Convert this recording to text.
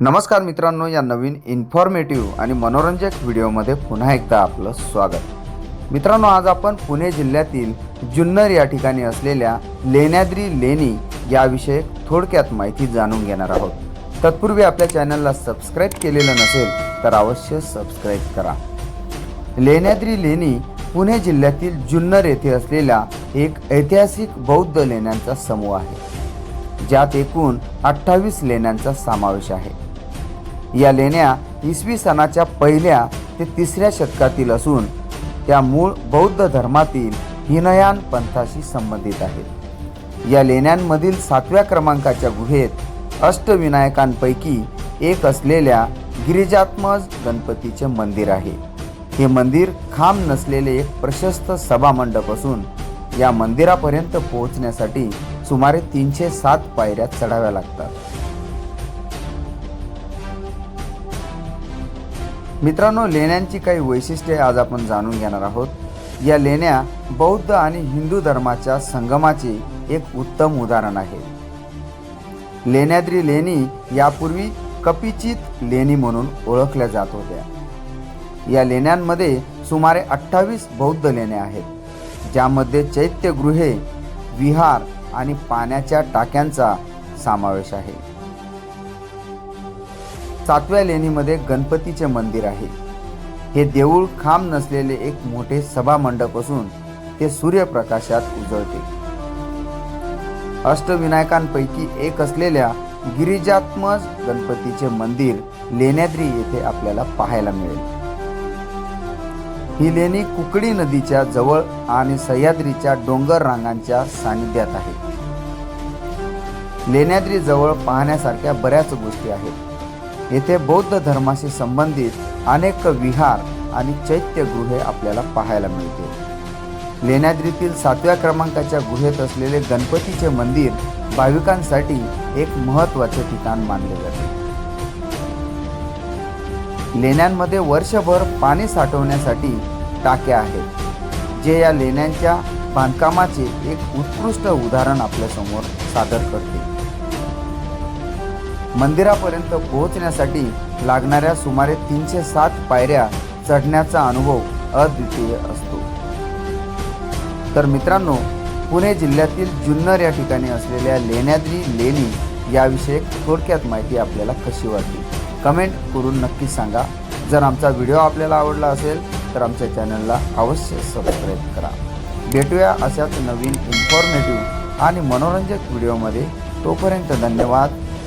नमस्कार मित्रांनो या नवीन इन्फॉर्मेटिव्ह आणि मनोरंजक व्हिडिओमध्ये पुन्हा एकदा आपलं स्वागत. मित्रांनो आज आपण पुणे जिल्ह्यातील जुन्नर या ठिकाणी असलेल्या लेण्याद्री लेणी याविषयी थोडक्यात माहिती जाणून घेणार आहोत. तत्पूर्वी आपल्या चॅनलला सबस्क्राईब केलेलं नसेल तर अवश्य सबस्क्राईब करा. लेण्याद्री लेणी पुणे जिल्ह्यातील जुन्नर येथे असलेला एक ऐतिहासिक बौद्ध लेण्यांचा समूह आहे. ज्यात एकूण अठ्ठावीस लेण्यांचा समावेश आहे. या लेण्या इसवी सणाच्या पहिल्या ते तिसऱ्या शतकातील असून त्या मूळ बौद्ध धर्मातील हिनयान पंथाशी संबंधित आहेत. या लेण्यांमधील सातव्या क्रमांकाच्या गुहेत अष्टविनायकांपैकी एक असलेल्या गिरिजात्मज गणपतीचे मंदिर आहे. हे मंदिर खांब नसलेले एक प्रशस्त सभामंडप असून या मंदिरापर्यंत पोहोचण्यासाठी सुमारे तीनशे सात पायऱ्या चढाव्या लागतात. मित्रांनो लेण्यांची काही वैशिष्ट्ये आज आपण जाणून घेणार आहोत. या लेण्या बौद्ध आणि हिंदू धर्माच्या संगमाचे एक उत्तम उदाहरण आहे. लेण्याद्री लेणी यापूर्वी कपिचित लेणी म्हणून ओळखल्या जात होत्या. या लेण्यांमध्ये सुमारे अठ्ठावीस बौद्ध लेण्या आहेत ज्यामध्ये चैत्यगृहे विहार आणि पाण्याच्या टाक्यांचा समावेश आहे. सातव्या लेणीमध्ये गणपतीचे मंदिर आहे. हे देऊळ खांब नसलेले एक मोठे सभामंडप असून ते सूर्यप्रकाशात उजळते. अष्टविनायकांपैकी एक असलेल्या गिरिजात्मज गणपतीचे मंदिर लेण्याद्री येथे आपल्याला पाहायला मिळेल. ही लेणी कुकडी नदीच्या जवळ आणि सह्याद्रीच्या डोंगर रांगांच्या सानिध्यात आहे. लेण्याद्री जवळ पाहण्यासारख्या बऱ्याच गोष्टी आहेत. येथे बौद्ध धर्माशी संबंधित अनेक विहार आणि चैत्यगृहे आपल्याला पाहायला मिळतील. लेण्याद्रीतील सातव्या क्रमांकाच्या गुहेत असलेले गणपतीचे मंदिर भाविकांसाठी एक महत्त्वाचे ठिकाण मानले जाते. लेण्यांमध्ये वर्षभर पाणी साठवण्यासाठी टाक्या आहेत जे या लेण्यांच्या बांधकामाचे एक उत्कृष्ट उदाहरण आपल्यासमोर सादर करते. मंदिरापर्यंत पोहोचण्यासाठी लागणाऱ्या सुमारे तीनशे सात पायऱ्या चढण्याचा अनुभव अद्वितीय असतो. तर मित्रांनो पुणे जिल्ह्यातील जुन्नर या ठिकाणी असलेल्या लेण्याद्री लेणी याविषयी थोडक्यात माहिती आपल्याला कशी वाटली? कमेंट करून नक्की सांगा. जर आमचा व्हिडिओ आपल्याला आवडला असेल तर आमच्या चॅनलला अवश्य सबस्क्राईब करा. भेटूया अशाच नवीन इन्फॉर्मेटिव्ह आणि मनोरंजक व्हिडिओमध्ये. तोपर्यंत धन्यवाद.